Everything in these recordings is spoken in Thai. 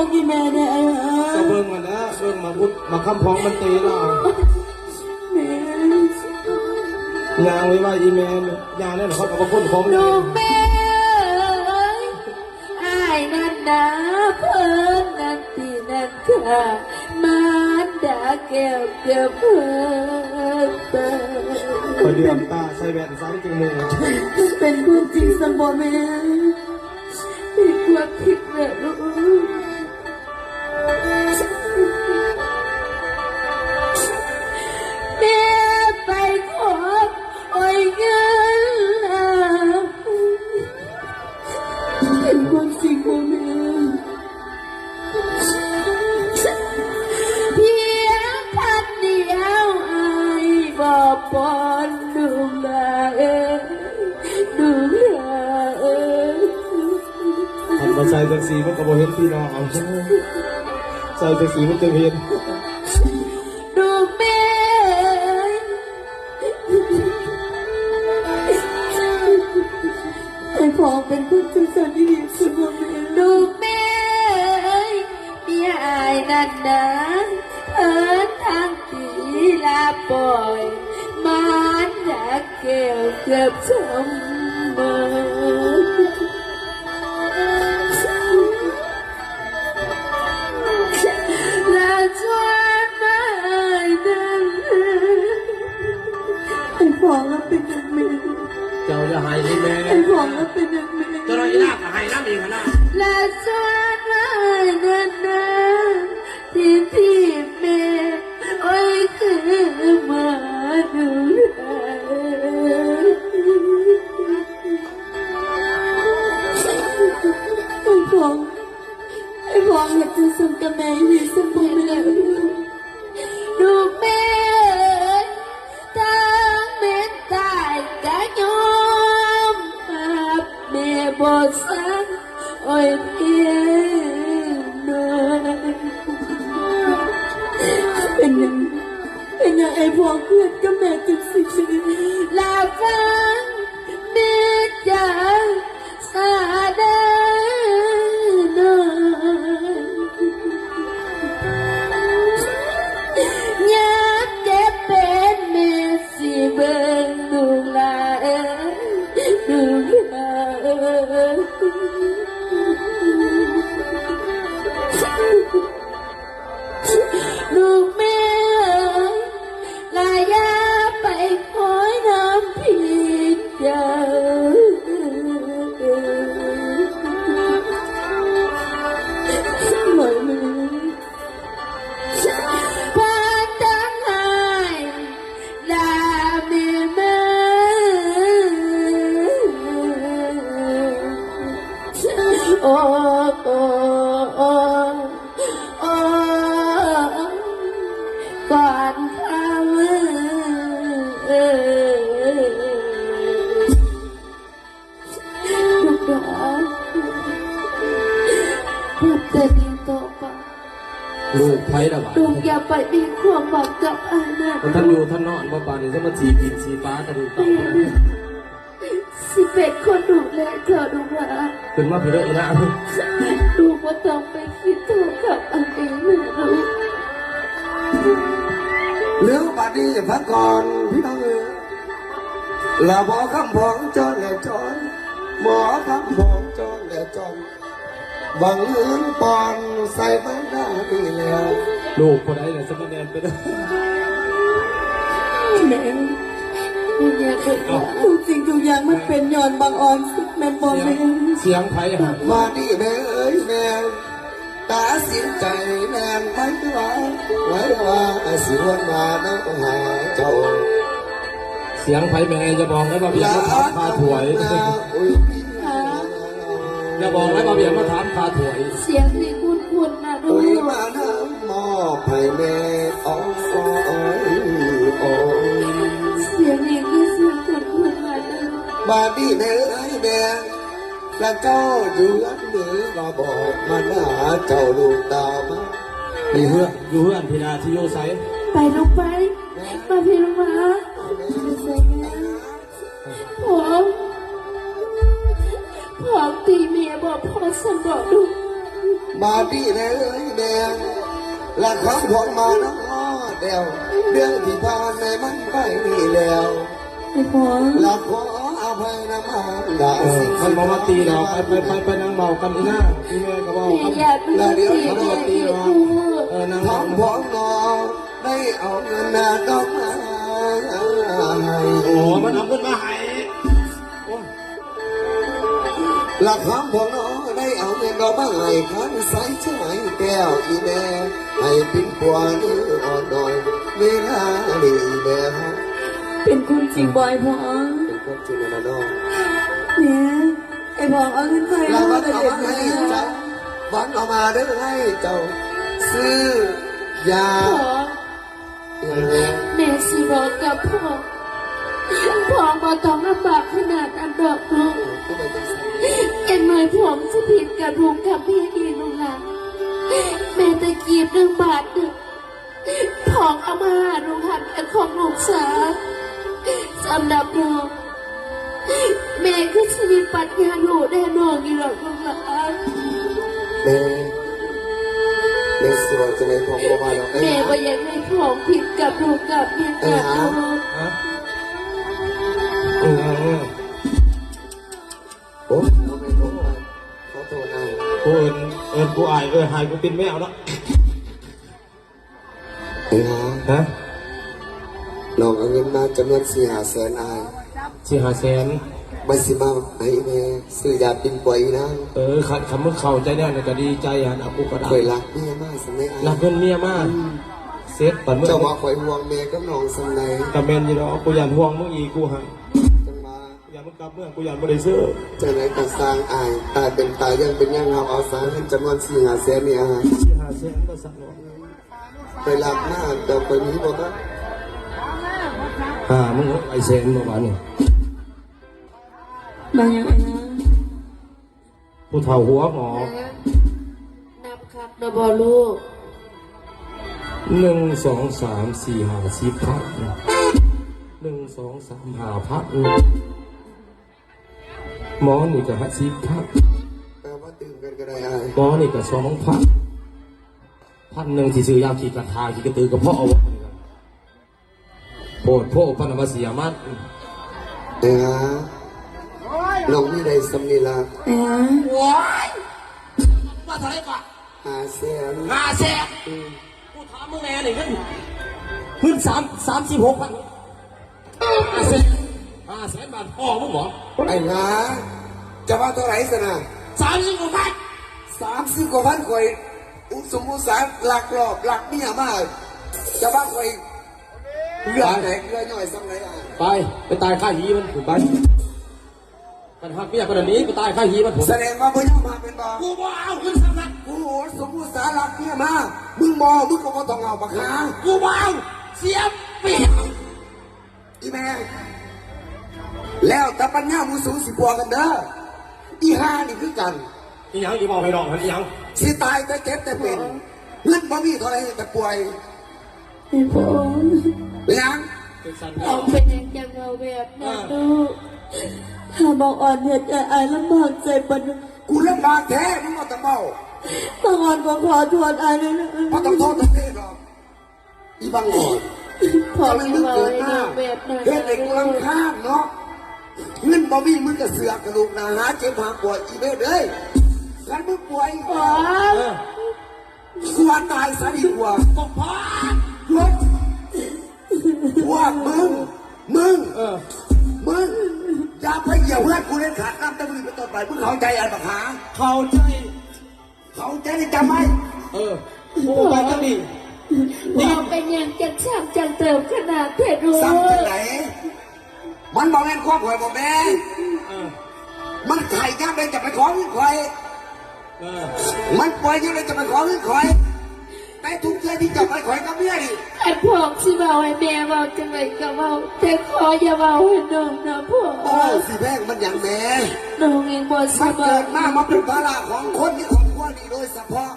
อากี่แม่เนี่ยไอ้ฮะก็เบิ่งมันนะเบิ่งมาพุดมาคำพ้องมันตีเราแม่ยางไว้ว่าอีแมนยางนั่นเขาก็มาพ่นของเลูกแม่เอ้ยอายนั่นนะเพิ่นนั่นตีนั่นค่ะมารดาแก้วเกิดเพิ่นเติมคอยเดือมตาใส่แว่นซ้ำจึงมือเป็นเพื่อนจริงสันบอแม่พี่กลัวผิดแม่ลู บ่ปอนดูแลเอ้ยดูแลเอ้ยทำมาใส่จังสีมันก็บ่เห็นพี่น้องเอาใส่จังสีมันจะเห็น ดูแม่ไอ้พอเป็นผู้จัดการที่ดีสุดว่าแม่ดูแม่เมียอายนั่นนะเอินทางตีลาปล่อย มันอยากเกี่ยวเกือบสมเมอและชวนมาเดินไอ้ฟองแล้วเป็นยังไงเจ้าจะหายอีแม่ไอ้ฟองแล้วเป็นยังไงเจ้าหน้าที่ลากหายน้ำอีกนะ เป็นพวกเพื่อนกับแม่จุดสิลาฟังแม่จ๋าสาดาน้อยากเก็บเป็นเมสิเบิ่งดูแลดูแลลู ก่อนข้ามือทุกดอกเพื่อจะดีต่อไปลูกไผ่ละบาดลูกอย่าไปมีความหวังกับอาณาท่านอยู่ท่านนอนว่าป่านนี้จะมาจีกินสีฟ้ากระดูกเต่าสิ เป็นคนดูแลเธอดูว่าขึ้นมาพี่เด้ออีนะลูกว่าต้องไปคิดโทษกับอันเองนะลูกเรื่องบัดนี้พักก่อนพี่น้องเอ๋ยลาบอคำพองจอนและจอนหมอคำพองจอนและจอนบังเอิญปอนใส่ไปได้ดีแล้ว ลูกคนไหนเนี่ยสมณเณรไปเด้อแม่อยากเป็น ทุกสิ่งทุกอย่างมันเป็นย้อนบางออนแม่บอเสียแม่งเสียงไผ่หายมาดีแม่เอ้ยแม่ตาสินใจแม่ไว้ว่าไว้ว่าสิวันมาน้องหาเจ้าเสียงไผ่แม่จะบอกแล้วมาเบียร์มาถามคาถวยอุ้ยอย่าบอกแล้วมาเบียร์มาถามคาถวย เสียงที่คุ้นๆนะลูอุ้ยมาน้ำมอบให้แม่อ้อ ลูกมาดีแม่เอ้ยแม่แล้วเจ้าอยู่อันเหนือมาบอกมาหน้าเจ้าลูกตามาอยู่เพื่อนอยู่เพื่อนพินาที่โยไซไปลูกไป มาพี่ลูกมาผมผมตีเมียบอกพ่อสั่งบอกลูกมาดีเลยแดงและคำของมาน้ำอ้อเดียวเรื่องที่ผ่านในมันไปนี่แล้วไอ้พ่อและขออ ภัยนะมันดาเออมันบอกว่าตีเราไปไปไปไปนั่งเมากันอีหน้าพี่แม่ก็บอกแม่อยากดูสิแม่ตีพูดเออนั่งขเมาองของนอได้เอาเงินนาดอกไม้ให้โอ้มันเอาขึ้นมาให้โอ้หลักคำของน้องได้เอาเงินดอกไม้ให้คันใส่ใช่ไหมแก้วอีแม่ให้เป็นปัวนี่อ่อนดอยเวลาดีแม่เป็นคุณจริงบอยพ่อเป็นความ จริงนะน้องแม่ไอ้พ่อเอาเงินไปแล้แล้ววมันแต่เอาเด็กมานะให้เจ้าวันเอามาเด้อให้เจ้าซื้อยาพ่อแม่สิบอกกับพ่อพ่อมาต้องลำบากขนาดอันดอกลูกเอ็นหน่อยผมสิผิดกับลุงกับพี่อีลุงหลานแม่ตะกีบหนึ่งบาทหนึ่งผองเอามาหาลุงหันเป็นของลูกสาวสำหรับเราแม่คือชีวิตปัญญาลูกแน่นอนอยู่หรอกลุงหลานแม่แม่สิบอกจะไม่พอประมาณนั้แม่ว่ายังให้ของผิดกับลูกกับเมียกับลูกเออเออโอ้ทำไมน้องขอโทษนะกูเอินเอินกูอายเออหายกูตินไม่เอาแล้วเอ้ยฮะฮะน้องเอาเงินมาจำนวนสี่หาแสนอายสี่หาแสน ไม่สิมาให้แม่ซื้อยาปินป่วยนะเออขัดคำมึงเข้าใจแน่เลยก็ดีใจอะนะกูก็ได้เคยรักแม่มากสมัยอารัยกเพื่อนเมียมากเซ็ตปันเมื่อเจ้าว่าคอยห่วงแม่กับน้องสมัยกับแมนยี่ดอกกูยันห่วงมึงอีกกูหันจังมากูยันมึงกลับเมื่อกูยันบริสุทธิ์จะไหนก็สร้างอายตายเป็นตายยังเป็นยังเอาเอาสารเงินจำนวนสี่ห้าแสนนี่อายสี่ห้าแสนก็สั่งหรอกเคยรักมากแต่ไปนี้บอกว่าอ่ามึงไอเซนเมื่อวานนี่ บางอย่างไอ้นะผู้เฒ่าหัวหมอนับครับนะบอลูกหนึ่งสองสามสี่ห้าสิบพันหนึ่งสองสามห้าพันหมอนี่ก็ห้าสิบพันแปลว่าตื่นกันก็ได้อายหมอนี่ก็สองพันพันหนึ่งที่ซื้อยาขีดกระทาขีดกระตือกระเพาะเอาไว้โปรดโพพันมาเสียมันเอ้ยฮะน้องนี่ได้สำนีละไอ้นะว้ายว่าเท่าไรก่อนหาแสนห้าแสนกูถามมึงแน่หนึ่งขึ้นขึ้นสามสามสิบหกพันห้าแสนห้าแสนบาทพ่อมึงหมอไอ้หาจะว่าเท่าไหร่สนะสามสิบหกพันสามสิบกว่าพันคอยอุสมอุตสาหหลักรอบหลักเมียมาก จะว่าคอยเลือดไหนเลือดย่อยซ้ำไหนอะ ไป ไปตายข้าหีมันถูกไป มันหักเมียคนนี้ไปตายข้าหีมันผมแสดงว่าพ่อยอมมาเป็นบ่กูบ่เอาขึ้นสำนักโอ้โหสมอุตสาหหลักเมียมา มึงมอมึงก็บ่ต้องเอาปากกากูบ่เอาเสียเปรียบอีแม่แล้วแต่ปัญญามูสูสิบวกกันเด้ออีห้านี่คือกัน อีหยังอีบอกให้ดอกมันอีหยังสิตายแต่เจ็บแต่เป็นเงินบ่มีเท่าไหรแต่ป่วยไอ้พ่อเป็นหยังเป็นสันเอาเป็นอย่างยังเอาแบบนั้นลูก ถ้าบอกอ่อนเหตุไอ้ลำบากใจปนกูลำบากแท้มึงมาตะเมาบางอ่อนก็ขอโทษไอ้เลยนะเพราะต้องโทษทั้งเพศหรอกอีบางอ่อนพอทำไมที่มึงมาเกิดไอ้มาแบบนั้นเฮ็ดให้กูรำคาญเนาะเงินบ่มีมึงก็เสือกกระดูกหนาหาเจ็บหาปวดอีเบ้เอ้ยกันมึงป่วยว้าเออกูว่าตายซะดีกว่าก็พอหยุดพวกมึงมึงเออมึง อย่าไปเหยียบเพื่อนกูเล่นขาดน้ำตะมือเป็นต้นไปมึงเข้าใจอันบักหาเข้าใจ เข้าใจได้จำไหมเออกูไปก็ดีพอเป็นอย่างจังช่างจังเติมขนาดเพชรรู้สั่งที่ไหน มันบอกแม่นความหอยบอกแม่เออมันไข่ย่างเลยจะไปขอเงินคอยเออมันปล่อยยังเลยจะไปขอเงินคอย แต่ทุกเทื่อที่จะไปขอยกับเมียดิไอ้พ่อสิเบาให้แม่เบาจังไรก็เบาแต่ขออย่าเบาให้น้องนะพ่อโอ้สิแพงมันอย่างแม่น้องเองบ่สิมันเบาเกิดมามาเป็นภาระของคนที่ครอบครัวนี่โดยเฉพาะ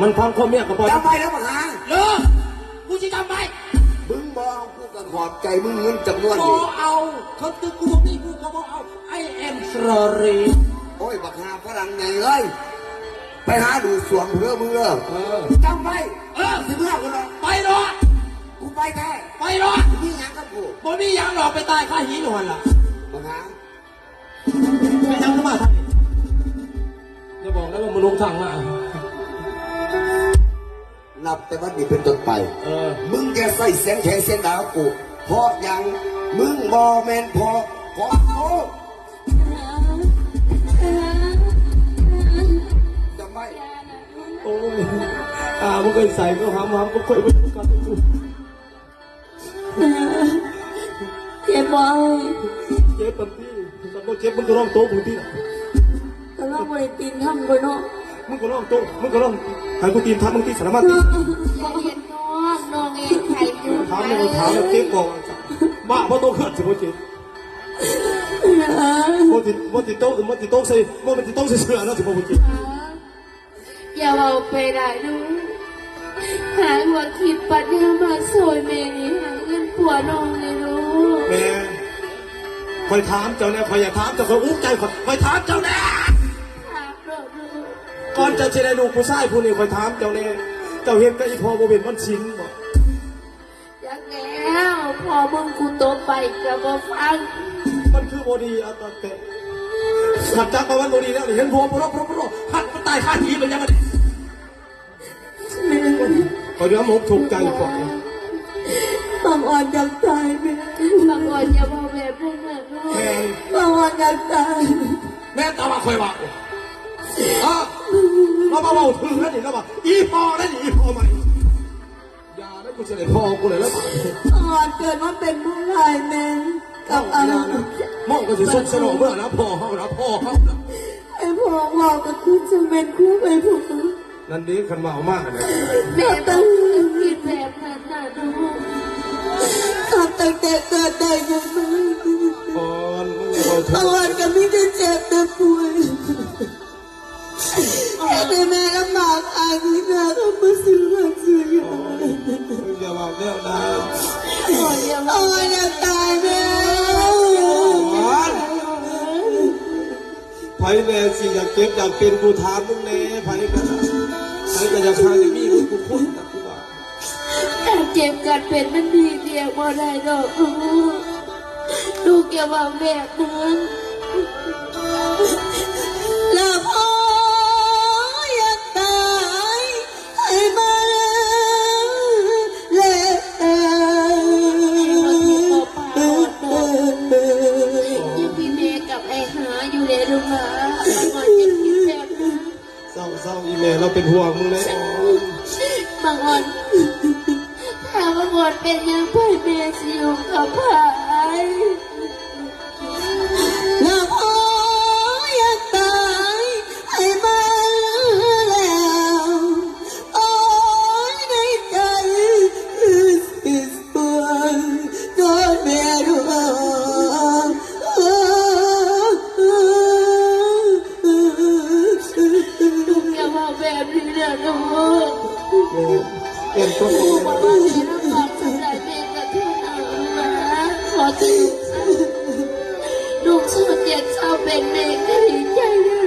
มันพังข้อเมียกับปล่อยจำไปแล้วบักหาเลิกกูจะจำไปมึงบอกกูก็ขอบใจมึงเงินจำนวนบอนี้เอาเขาตึกกูบอกนี่กูก็บอกเอา I am sorry โอ้ยบักหาฝรั่งไงเอ้ย ไปหาดูสวงเพื่อมือเออจำไว้เออสิเมื่อกูเนาะไปรอดกูไปแท้ไปรอดนี่ยังกับกูบนนี้ยังหลอกไปตายข้าหินหนวนล่ะมาหาไปทำขึ้นมาทำนี่จะบอกแล้วว่ามึงลงทางมานับแต่วันนี้เป็นต้นไปเออมึงแกใส่เสียงแข็งเสียงดาวกูเพราะยังมึงบอแมนพอพอโอ้ยอ่ามึงเคยใส่ก็หามหามก็เคยไปทำกันอยู่เจ็บบ่อยเจ็บปันที่แต่พอเจ็บมึงก็ร้องโต๊ะมึงที่แต่ว่าบริตีนทำไปเนาะมึงก็ร้องโต๊ะมึงก็ร้องใครกูตีนทับมึงตีสารพัดตีเขาเห็นน้องน้องเองไข่อยู่ถามเลยมึงถามแล้วเจ็บก่อนบ้าเพราะโต๊ะเกิดสิบ่เจ็บบ่ติดบ่ติดโต๊ะบ่ติดโต๊ะใส่บ่มันติดโต๊ะใส่เสื้อนะสิบ่เจ็บ อย่าเอาไปได้ดูหายหัวคิดปัดเนี่ยมาสวยเมนี่หาเงินผัวน้องเลยดูแม่คอยถามเจ้าแน่คอยอย่าถามเจ้าคอยอุ้ใจคอยคอยถามเจ้าแน่ถามเด้อดูก่อนจะเชได้ลูกผู้ชายผู้นี้คอยถามเจ้าแน่เจ้าเห็นก็อีพอบ่เป็นมันชินบ่อยากแล้วพอมึงกูโตไปกับบ่ฟังมันคือบ่ดีอัตเตะขัดจักรวันบ่ดีแล้วนี่เห็นพอบ่รบบ่รบบ่รบหัดมันตายคาทีมันยังมัน คอยเดี๋ยวหมกถูกใจก่อนบางอ่อนอยากตายแม่บางอ่อนอย่าบอกแบบนั้นนะลูกแม่บางอ่อนอยากตายแม่ตาว่าคอยว่าอะเรามาเว้าถึงแล้วนี่แล้วว่าอีพอแล้วนี่อีพอใหม่อย่าได้กูจะได้พอกูเลยแล้วบางอ่อนเกิดมาเป็นผู้ชายแม่กับอาอย่านะมองก็สิสุกสนองเมื่อนะพ่อเฮานะพ่อเฮานะไอ้พ่อบอกก็คือจะเป็นคู่ไปผูก นั่นดีคันมาเอามากนะแม่ต้องคิดแบบนั้นนะลูกทำตั้งแต่เกิดได้ยังไงก่อนมึงอย่าเบาบางอ่อนก็ไมแต่ได้เจ็บแต่ป่วยแต่แม่ลำบากอายที่นาทำมาซื้อมาซื้อยามึงอย่าบอกเรื่องนะโอ้ยอยากตายแม่ไผแน่สิอยากเก็บอยากเป็นกูถามมึงแน่ไผกัน ไผก็จะพาอย่างนี้มึงกูคุ้นกับกูว่าแต่เก็บกันเป็นมันดีเดียวบ่ได้ดอกลูกลูกอย่าบอกแบบนั้น เราเราเป็นห่วงมึงเลยบางวันถ้าบางวันเป็นยังไงแม่สิอยู่กับพาย นี้นะลูกแม่เป็นต้นลูกมาว่าแม่ลำบากสำหรับแม่กับที่นาวนะขอเถอะลูกสุดอยากเข้าเป็นแม่ก็ดีใจไ